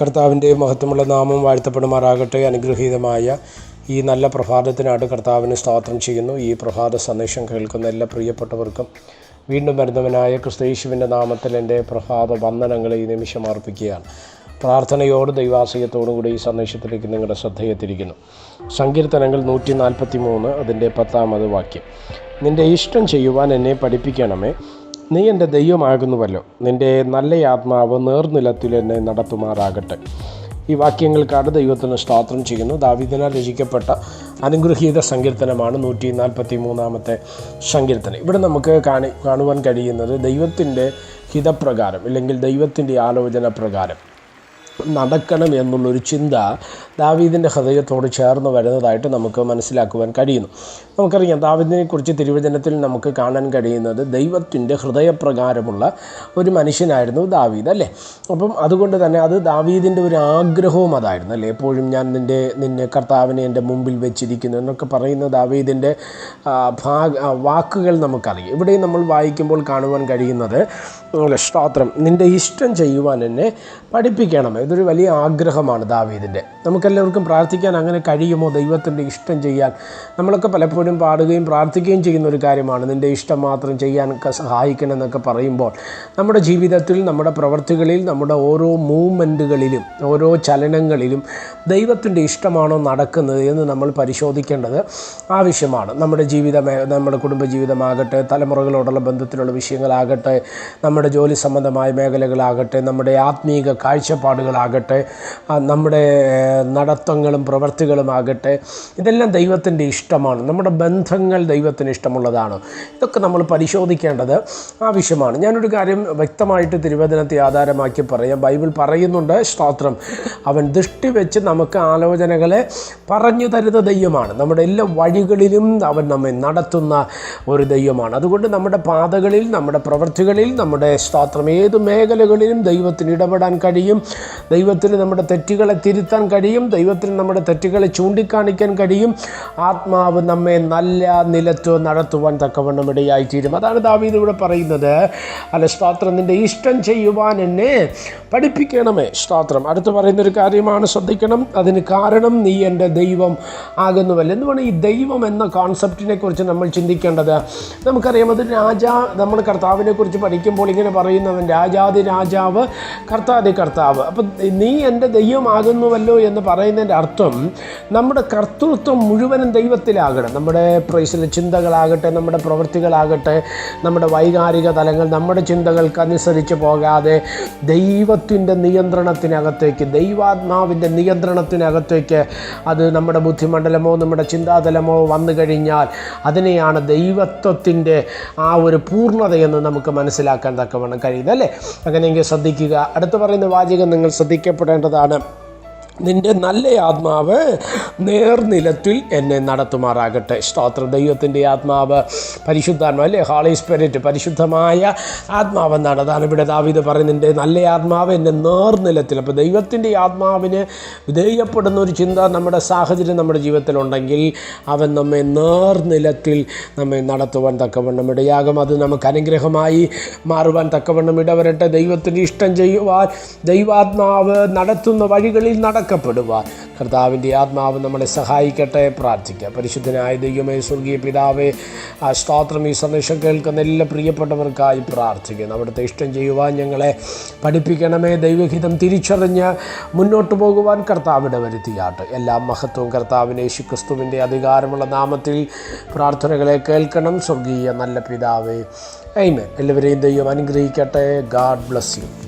കർത്താവിന്റെ മഹത്വമുള്ള നാമം വാഴ്ത്തപ്പെടുമാറാകട്ടെ. അനുഗ്രഹീതമായ ഈ നല്ല പ്രഭാതത്തിനാണ് കർത്താവിന് സ്തോത്രം ചെയ്യുന്നു. ഈ പ്രഭാത സന്ദേശം കേൾക്കുന്ന എല്ലാ പ്രിയപ്പെട്ടവർക്കും വീണ്ടും വരുന്നവനായ ക്രിസ്തീശുവിന്റെ നാമത്തിൽ എന്റെ പ്രഭാത വന്ദനങ്ങളെ ഈ നിമിഷം അർപ്പിക്കുകയാണ്. പ്രാർത്ഥനയോട് ദൈവാശയത്തോടും കൂടി ഈ സന്ദേശത്തിലേക്ക് നിങ്ങളുടെ ശ്രദ്ധയെത്തിരിക്കുന്നു സങ്കീർത്തനങ്ങൾ നൂറ്റി നാൽപ്പത്തി മൂന്ന് അതിന്റെ പത്താമത് വാക്യം. നിന്റെ ഇഷ്ടം ചെയ്യുവാൻ എന്നെ പഠിപ്പിക്കണമേ. നീ എന്റെ ദൈവമാകുന്നുവല്ലോ. നിന്റെ നല്ല ആത്മാവ് നേർനിലത്തിൽ എന്നെ നടത്തുമാറാകട്ടെ. ഈ വാക്യങ്ങൾക്കാണ് ദൈവത്തിന് സ്തോത്രം ചെയ്യുന്നു. ദാവിദിനാൽ രചിക്കപ്പെട്ട അനുഗ്രഹീത സങ്കീർത്തനമാണ് നൂറ്റി നാൽപ്പത്തി മൂന്നാമത്തെ സങ്കീർത്തനം. ഇവിടെ നമുക്ക് കാണി കാണുവാൻ കഴിയുന്നത് ദൈവത്തിന്റെ ഹിതപ്രകാരം അല്ലെങ്കിൽ ദൈവത്തിന്റെ ആലോചന പ്രകാരം. നടക്കണം എന്നുള്ളൊരു ചിന്ത ദാവീദിന്റെ ഹൃദയത്തോട് ചേർന്ന് വരുന്നതായിട്ട് നമുക്ക് മനസ്സിലാക്കുവാൻ കഴിയുന്നു. നമുക്കറിയാം ദാവീദിനെക്കുറിച്ച് തിരുവചനത്തിൽ നമുക്ക് കാണാൻ കഴിയുന്നത് ദൈവത്തിന്റെ ഹൃദയപ്രകാരമുള്ള ഒരു മനുഷ്യനായിരുന്നു ദാവീദ് അല്ലേ? അപ്പം അതുകൊണ്ട് തന്നെ അത് ദാവീദിന്റെ ഒരു ആഗ്രഹവും അതായിരുന്നു അല്ലേ? എപ്പോഴും ഞാൻ നിന്റെ നിന്നെ കർത്താവിനെ എന്റെ മുമ്പിൽ വെച്ചിരിക്കുന്നു എന്നൊക്കെ പറയുന്ന ദാവീദിന്റെ ഭാഗ വാക്കുകൾ നമുക്കറിയാം. ഇവിടെയും നമ്മൾ വായിക്കുമ്പോൾ കാണുവാൻ കഴിയുന്നത് സ്തോത്രം നിന്റെ ഇഷ്ടം ചെയ്യുവാൻ എന്നെ പഠിപ്പിക്കണം ഇതൊരു വലിയ ആഗ്രഹമാണ് ദാവീദിന്റെ. നമുക്കെല്ലാവർക്കും പ്രാർത്ഥിക്കാൻ അങ്ങനെ കഴിയുമോ? ദൈവത്തിന്റെ ഇഷ്ടം ചെയ്യാൻ. നമ്മളൊക്കെ പലപ്പോഴും പാടുകയും പ്രാർത്ഥിക്കുകയും ചെയ്യുന്ന ഒരു കാര്യമാണ്. നിന്റെ ഇഷ്ടം മാത്രം ചെയ്യാൻ സഹായിക്കണം എന്നൊക്കെ പറയുമ്പോൾ നമ്മുടെ ജീവിതത്തിൽ നമ്മുടെ പ്രവൃത്തികളിൽ നമ്മുടെ ഓരോ മൂവ്മെന്റുകളിലും ഓരോ ചലനങ്ങളിലും ദൈവത്തിന്റെ ഇഷ്ടമാണോ നടക്കുന്നത് എന്ന് നമ്മൾ പരിശോധിക്കേണ്ടത് ആവശ്യമാണ്. നമ്മുടെ ജീവിതമേ നമ്മുടെ കുടുംബജീവിതമാകട്ടെ തലമുറകളോടുള്ള ബന്ധത്തിലുള്ള വിഷയങ്ങളാകട്ടെ നമ്മുടെ ജോലി സംബന്ധമായ മേഖലകളാകട്ടെ നമ്മുടെ ആത്മീക കാഴ്ചപ്പാടുകളാകട്ടെ ആ, നമ്മുടെ നടത്തങ്ങളും പ്രവൃത്തികളുമാകട്ടെ ഇതെല്ലാം ദൈവത്തിന്റെ ഇഷ്ടമാണ്. നമ്മുടെ ബന്ധങ്ങൾ ദൈവത്തിന് ഇഷ്ടമുള്ളതാണ്. ഇതൊക്കെ നമ്മൾ പരിശോധിക്കേണ്ടത് ആവശ്യമാണ്. ഞാനൊരു കാര്യം വ്യക്തമായിട്ട് തിരുവചനത്തെ ആധാരമാക്കി പറയാം. ബൈബിൾ പറയുന്നുണ്ട് സ്തോത്രം. അവൻ ദൃഷ്ടി വെച്ച് നമുക്ക് ആലോചനകളെ പറഞ്ഞു തരുന്ന ദൈവമാണ്. നമ്മുടെ എല്ലാ വഴികളിലും അവൻ നമ്മെ നടത്തുന്ന ഒരു ദൈവമാണ്. അതുകൊണ്ട് നമ്മുടെ പാതകളിൽ നമ്മുടെ പ്രവൃത്തികളിൽ നമ്മുടെ സ്തോത്രം ഏത് മേഖലകളിലും ദൈവത്തിന് ഇടപെടാൻ കഴിയും. ദൈവത്തിന് നമ്മുടെ തെറ്റുകളെ തിരുത്താൻ കഴിയും. ദൈവത്തിന് നമ്മുടെ തെറ്റുകളെ ചൂണ്ടിക്കാണിക്കാൻ കഴിയും. ആത്മാവ് നമ്മെ നല്ല നിലത്ത് നടത്തുവാൻ തക്കവണ്ണം ഇടയായിത്തീരും. അതാണ് ദാവീദ് ഇവിടെ പറയുന്നത്. അല്ല സ്തോത്രം നിന്റെ ഇഷ്ടം ചെയ്യുവാൻ എന്നെ പഠിപ്പിക്കണമേ. സ്തോത്രം. അടുത്ത് പറയുന്നൊരു കാര്യമാണ് ശ്രദ്ധിക്കണം. അതിന് കാരണം നീ എന്റെ ദൈവം ആകുന്നുവല്ല? എന്തുകൊണ്ട് ഈ ദൈവം എന്ന കോൺസെപ്റ്റിനെ കുറിച്ച് നമ്മൾ ചിന്തിക്കേണ്ടത്? നമുക്കറിയാം അത് രാജാ നമ്മൾ കർത്താവിനെ കുറിച്ച് പഠിക്കുമ്പോൾ ഇങ്ങനെ പറയുന്നവൻ രാജാതി രാജാവ് കർത്താതി കർത്താവ്. അപ്പം നീ എന്റെ ദൈവമാകുന്നുവല്ലോ എന്ന് പറയുന്നതിന്റെ അർത്ഥം നമ്മുടെ കർത്തൃത്വം മുഴുവനും ദൈവത്തിലാകണം. നമ്മുടെ പ്രൈസിലെ ചിന്തകളാകട്ടെ നമ്മുടെ പ്രവൃത്തികളാകട്ടെ നമ്മുടെ വൈകാരിക തലങ്ങൾ നമ്മുടെ ചിന്തകൾക്കനുസരിച്ച് പോകാതെ ദൈവത്തിന്റെ നിയന്ത്രണത്തിനകത്തേക്ക് ദൈവാത്മാവിന്റെ നിയന്ത്രണത്തിനകത്തേക്ക് അത് നമ്മുടെ ബുദ്ധിമണ്ഡലമോ നമ്മുടെ ചിന്താതലമോ വന്നു കഴിഞ്ഞാൽ അതിനെയാണ് ദൈവത്വത്തിന്റെ ആ ഒരു പൂർണതയെന്ന് നമുക്ക് മനസ്സിലാക്കാൻ തക്കവണ്ണം കഴിയുന്നത് അല്ലേ? അങ്ങനെയെങ്കിൽ ശ്രദ്ധിക്കുക. അടുത്ത് പറയുന്ന വാചകം നിങ്ങൾ ശ്രദ്ധിക്കപ്പെടേണ്ടതാണ്. നിന്റെ നല്ല ആത്മാവ് നേർനിലത്തിൽ എന്നെ നടത്തുമാറാകട്ടെ. സ്തോത്ര. ദൈവത്തിന്റെ ആത്മാവ് പരിശുദ്ധാത്മാവ് അല്ലേ ഹോളി സ്പിരിറ്റ് പരിശുദ്ധമായ ആത്മാവ് എന്നാണ്. അതാണ് ഇവിടെ ദാവീദ് പറയുന്നത്. നിന്റെ നല്ല ആത്മാവ് എന്നെ നേർനിലത്തിൽ അപ്പോൾ ദൈവത്തിന്റെ ആത്മാവിന് വിധേയപ്പെടുന്ന ഒരു ചിന്ത നമ്മുടെ സാഹചര്യം നമ്മുടെ ജീവിതത്തിലുണ്ടെങ്കിൽ അവൻ നമ്മെ നേർനിലത്തിൽ നമ്മെ നടത്തുവാൻ തക്കവണ്ണം ഇടയാകും. അത് നമുക്ക് അനുഗ്രഹമായി മാറുവാൻ തക്കവണ്ണം ഇടവരട്ടെ. ദൈവത്തിന്റെ ഇഷ്ടം ചെയ്യുവാൻ ദൈവാത്മാവ് നടത്തുന്ന വഴികളിൽ നടക്കപ്പെടുവാൻ കർത്താവിന്റെ ആത്മാവ് നമ്മളെ സഹായിക്കട്ടെ പ്രാർത്ഥിക്കുക പരിശുദ്ധനായ ദൈവമേ സ്വർഗീയ പിതാവേ ആ സ്തോത്രം ഈ സന്ദേശം കേൾക്കുന്ന എല്ലാ പ്രിയപ്പെട്ടവർക്കായി പ്രാർത്ഥിക്കുന്നു. അവിടുത്തെ ഇഷ്ടം ചെയ്യുവാൻ ഞങ്ങളെ പഠിപ്പിക്കണമേ. ദൈവഹിതം തിരിച്ചറിഞ്ഞ് മുന്നോട്ട് പോകുവാൻ കർത്താവിടെ വരുത്തിയാട്ട് എല്ലാ മഹത്വവും കർത്താവിനെ യേശു ക്രിസ്തുവിന്റെ അധികാരമുള്ള നാമത്തിൽ പ്രാർത്ഥനകളെ കേൾക്കണം. സ്വർഗീയ നല്ല പിതാവേ ഐമേൻ എല്ലാവരെയും ദൈവം അനുഗ്രഹിക്കട്ടെ. God bless you.